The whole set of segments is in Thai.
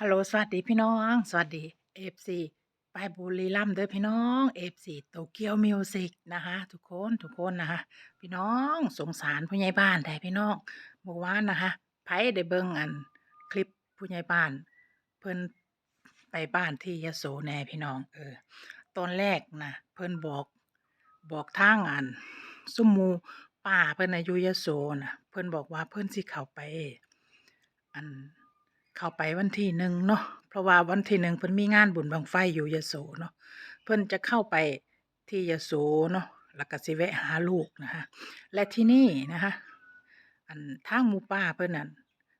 ฮัลโหลสวัสดีพี่น้อง สวัสดี FC ไปบุรีรัมย์เด้อพี่น้อง FC โตเกียวมิวสิกนะคะทุกคนทุกคนนะคะพี่น้องสงสารผู้ใหญ่บ้านแท้พี่น้องเมื่อวานนะคะไผได้เบิ่งอันคลิปผู้ใหญ่บ้าน เพิ่นไปบ้านที่ยโสแน่พี่น้องเออตอนแรกนะเพิ่นบอกบอกทางอันซุมหมูป้าเพิ่นอายุยโสนะเพิ่นบอกว่าเพิ่นสิเข้าไป อัน เข้าไปวันที่หนึ่งเนาะเพราะว่าวันที่หนึ่งเพิ่นมีงานบุญบังไฟอยู่ยโสเนาะเพิ่นจะเข้าไปที่ยโสเนาะแล้วก็สิแวะหาลูกนะคะและที่นี่นะคะอันทางหมูป้าเพิ่นนั่น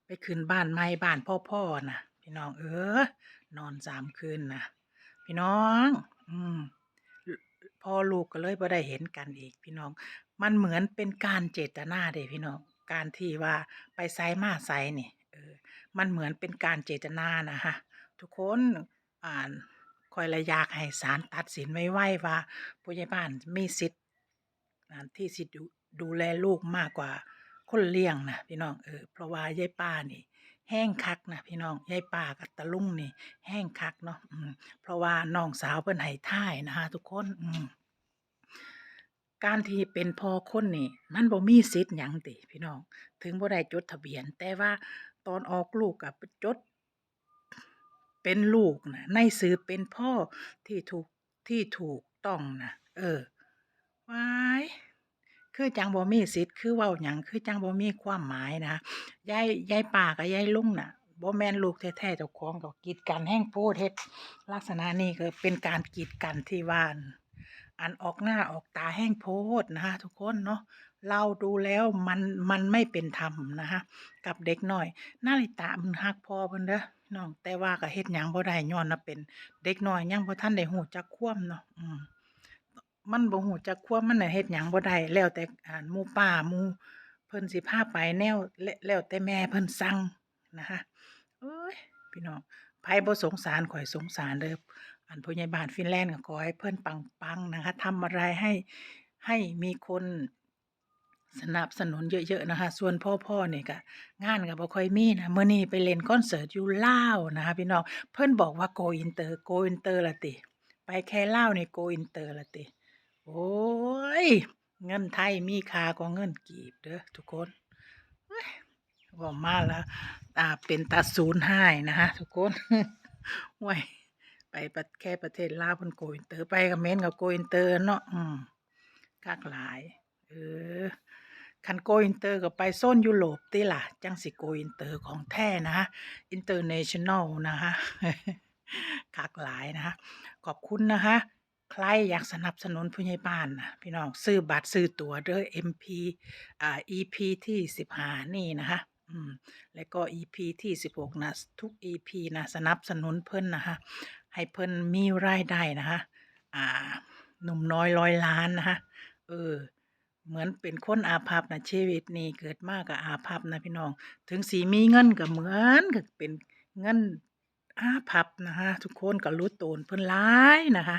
ไปขึ้นบ้านใหม่บ้านพ่อๆนะพี่น้องเออนอนสามคืนนะพี่น้อง อืมพ่อลูกก็เลยบ่ได้เห็นกันอีกพี่น้อง มันเหมือนเป็นการเจตนาเด้พี่น้อง การที่ว่าไปไสมาไสนี่ ออมันเหมือนเป็นการเจตนานะคะทุกคนอ่านคอยละยากให้ศาลตัดสินไวๆว่า ผู้ใหญ่บ้านมีสิทธิ์ที่สิดูดูแลลูกมากกว่าคนเลี้ยงนะพี่น้องเออเพราะว่ายายป้านี่ แห้งคักนะพี่น้องยายป้ากับตาลุงนี่ แห้งคักเนาะเพราะว่าน้องสาวเพิ่นให้ท่ายนะคะทุกคนอืการที่เป็นพ่อคนนี่ มันบ่มีสิทธิ์หยังติพี่น้อง ถึงบ่ได้จดทะเบียน แต่ว่า ตอนออกลูกก็ไปจด เป็นลูกนะในสือเป็นพ่อที่ถูกที่ถูกต้องนะเออว้ายคือจังบ่มีสิทธิ์คือเว้าหยังคือจังบ่มีความหมายนะยายยายป้ากับยายลุงน่ะบ่แม่นลูกแท้ๆเจ้าของก็กีดกันแห้งโพดเฮ็ดลักษณะนี้ก็เป็นการกีดกันที่ว่าน อันออกหน้าออกตาแห้งโพดนะคะทุกคนเนาะเราดูแล้วมันมันไม่เป็นธรรมนะคะกับเด็กน้อยนาริตะมันฮักพอเพิ่นเด้อพี่น้องแต่ว่าก็เฮ็ดหยังบ่ได้ย้อนว่าเป็นเด็กน้อยยังบ่ทันได้ฮู้จักความเนาะอืมมันบ่ฮู้จักความมันน่ะเฮ็ดหยังบ่ได้แล้วแต่อ่าหมู่ป้าหมู่เพิ่นสิพาไปแนวแล้วแต่แม่เพิ่นสั่งนะคะโอ้ยพี่น้องไผบ่สงสารข้อยสงสารเด้อ อันผู้ใหญ่บ้านฟินแลนด์ก็ขอให้เพิ่อนปังๆนะคะทำอะไรให้ให้มีคนสนับสนุนเยอะๆนะคะ ส่วนพ่อๆนี่ยก็งานก็บ่ค่อยมีนะเมื้อนี้ไปเล่นคอนเสิร์ตอยู่ลาวนะคะพี่น้องเพิ่อนบอกว่า Go Inter Go Inter ละติ ไปแค่ลาวนี่ Go Inter ละติ โอ้ย เงินไทยมีค่ากว่าเงินกีบเด้อทุกคนเฮ้ยเว้ามาแล้วตาเป็นตาสูญหายนะคะทุกคนห่วย ปปแค่ประเทศลาวเพิ่นโกอินเตอร์ไปกับเมรก็โกอินเตอร์เนาะอืมคักหลายเออคันโกอินเตอร์ก็ไปโซนยุโรปติล่ะ จังสิโกอินเตอร์ของแท้นะคะ international นลนะคะคักหลายนะคะขอบคุณนะคะใครอยากสนับสนุนผู้ใหญ่บ้านนะพี่น้องซื้อบัตรซื้อตั๋วเด้อ MP อ่า EP ที่15นี่นะคะอืมแล้วก็ EP ที่16นะทุก EP นะสนับสนุนเพิ่นนะคะ ให้เพิ่นมีรายได้นะคะอ่าหนุ่มน้อยร้อยล้านนะคะเออเหมือนเป็นคนอาภัพนะชีวิตนี้เกิดมากับอาภัพนะพี่น้อง ถึงสีมีเงินก็เหมือนกับเป็นเงินอาภัพนะคะทุกคนก็รู้ตนเพิ่นร้ายนะคะ